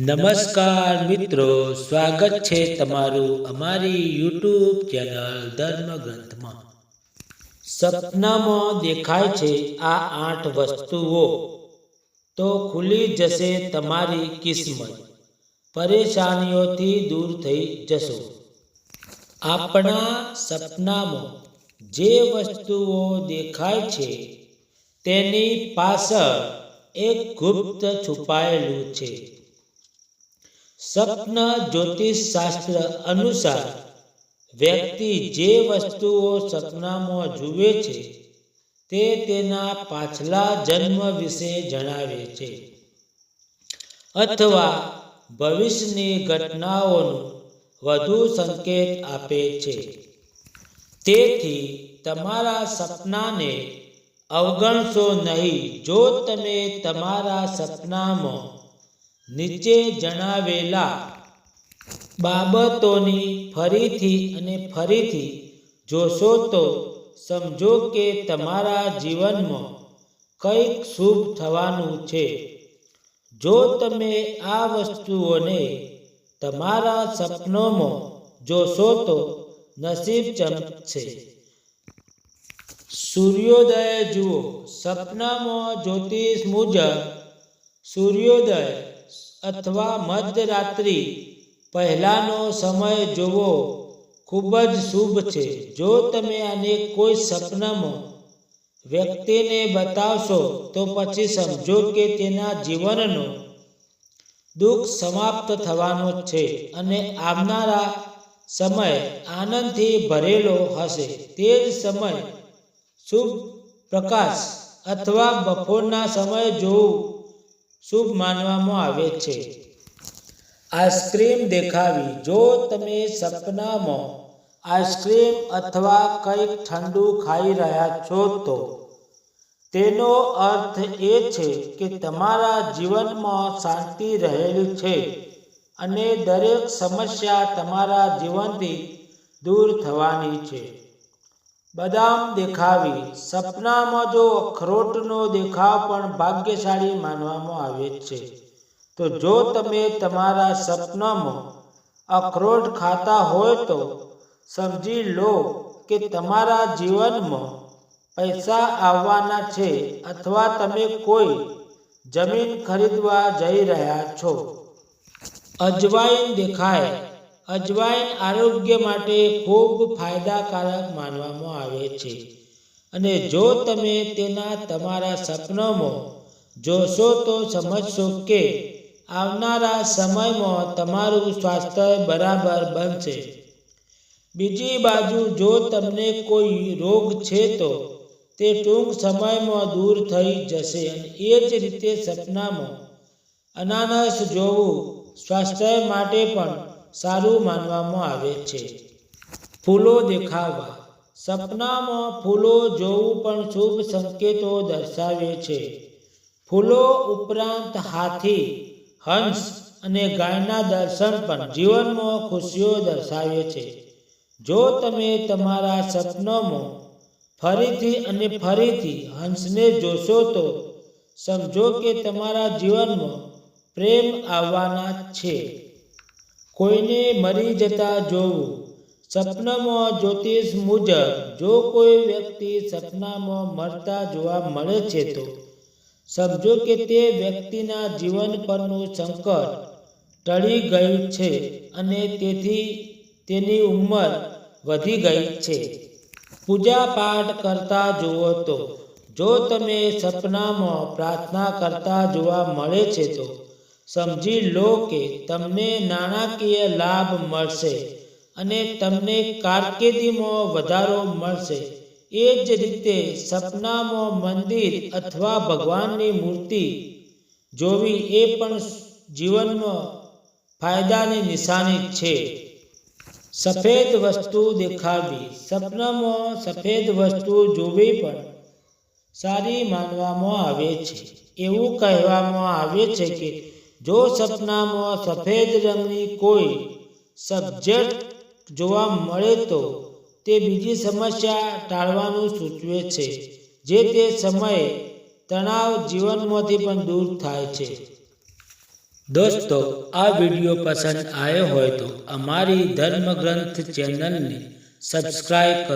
નમસ્કાર મિત્રો, સ્વાગત છે તમારું અમારી યુટ્યુબ ચેનલ ધર્મ ગ્રંથમાં સપનામાં દેખાય છે આ આઠ વસ્તુઓ. તો ખુલી જશે તમારી કિસ્મત. પરેશાનીઓથી દૂર થઈ જશો. આપણા સપનામાં જે વસ્તુઓ દેખાય છે, તેની પાછળ એક ગુપ્ત છુપાયેલું છે. સ્વપ્ન જ્યોતિષ શાસ્ત્ર અનુસાર વ્યક્તિ જે વસ્તુઓ સપનામાં જુએ છે, તે તેના પાછલા જન્મ વિશે જણાવે છે. અથવા ભવિષ્યની ઘટનાઓનું વધુ સંકેત આપે છે. તેથી તમારા સપનાને અવગણશો નહીં જો તમે તમારા સપનામાં નીચે જણાવેલા બાબતોની ફરીથી અને ફરીથી જોશો તો સમજો કે તમારા જીવનમાં કંઈક શુભ થવાનું છે. જો તમે આ વસ્તુઓને તમારા સપનોમાં જોશો તો નસીબ ચમકશે. સૂર્યોદય જુઓ, સપનામાં જ્યોતિષ મુજબ સૂર્યોદય અથવા મધ્યરાત્રિ પહેલાનો સમય જોવો ખૂબ જ શુભ છે. જો તમે આને કોઈ સપનામાં વ્યક્તિને બતાવશો, તો પછી સમજો કે તેના જીવનનો દુઃખ સમાપ્ત થવાનો છે અને આવનારા સમય આનંદથી ભરેલો હશે. તે જ સમય શુભ પ્રકાશ અથવા બપોરના સમય જોવું શુભ માનવામાં આવે છે. આઈસ્ક્રીમ દેખાવી. જો તમે સપનામાં આઈસ્ક્રીમ અથવા કંઈક ઠંડુ ખાઈ રહ્યા છો તો તેનો અર્થ એ છે કે તમારા જીવનમાં શાંતિ રહેલી છે અને દરેક સમસ્યા તમારા જીવનથી દૂર થવાની છે. બદામ દેખાવી. સપનામાં જો અખરોટનો દેખાવ પણ ભાગ્યશાળી માનવામાં આવે છે. તો જો તમે તમારા સપનામાં અખરોટ ખાતા હોય તો સમજી લો કે તમારા જીવનમાં પૈસા આવવાના છે અથવા તમે કોઈ જમીન ખરીદવા જઈ રહ્યા છો. અજવાઈન દેખાય. અજવાઈન આરોગ્ય માટે ખૂબ ફાયદાકારક માનવામાં આવે છે. અને જો તમે તેના તમારા સપનામાં જોશો તો સમજશો કે આવનારા સમયમાં તમારું સ્વાસ્થ્ય બરાબર બનશે. બીજી બાજુ જો તમને કોઈ રોગ છે તો તે ટૂંક સમયમાં દૂર થઈ જશે અને એ જ રીતે સપનામાં અનાનસ જોવું સ્વાસ્થ્ય માટે પણ સારું માનવામાં આવે છે. ફૂલો દેખાવા. સપનામાં ફૂલો જોવું પણ શુભ સંકેતો દર્શાવે છે. ફૂલો ઉપરાંત હાથી, હંસ અને ગાયના દર્શન પણ જીવનમાં ખુશીઓ દર્શાવે છે. જો તમે તમારા સપનોમાં ફરીથી અને ફરીથી હંસને જોશો તો સમજો કે તમારા જીવનમાં પ્રેમ આવવાના છે. કોઈને મરી જતા જોવું. સપનામાં જ્યોતિષ મુજબ જો કોઈ વ્યક્તિ સપનામાં મરતા જોવા મળે છે તો સમજો કે તે વ્યક્તિના જીવન પરનું સંકટ ટળી ગયું છે અને તેથી તેની ઉંમર વધી ગઈ છે. પૂજા પાઠ કરતા જુઓ તો જો તમે સપનામાં પ્રાર્થના કરતા જોવા મળે છે તો સમજી લો કે તમને નાણાકીય લાભ મળશે અને તમને કારકિર્દીમાં વધારો મળશે. એ જ રીતે સપનામાં મંદિર અથવા ભગવાનની મૂર્તિ જોવી એ પણ જીવનમાં ફાયદાની નિશાની છે. સફેદ વસ્તુ દેખાડવી. સપનામાં સફેદ વસ્તુ જોવી પણ સારી માનવામાં આવે છે. એવું કહેવામાં આવે છે કે જો સપનામાં સફેદ રંગની કોઈ સબ્જેક્ટ જોવા મળે તો તે બીજી સમસ્યા ટાળવાનું સૂચવે છે, જે તે સમયે તણાવ જીવનમાંથી પણ દૂર થાય છે. દોસ્તો, આ વીડિયો પસંદ આવ્યો હોય તો અમારી ધર્મગ્રંથ ચેનલને સબસ્ક્રાઈબ કરો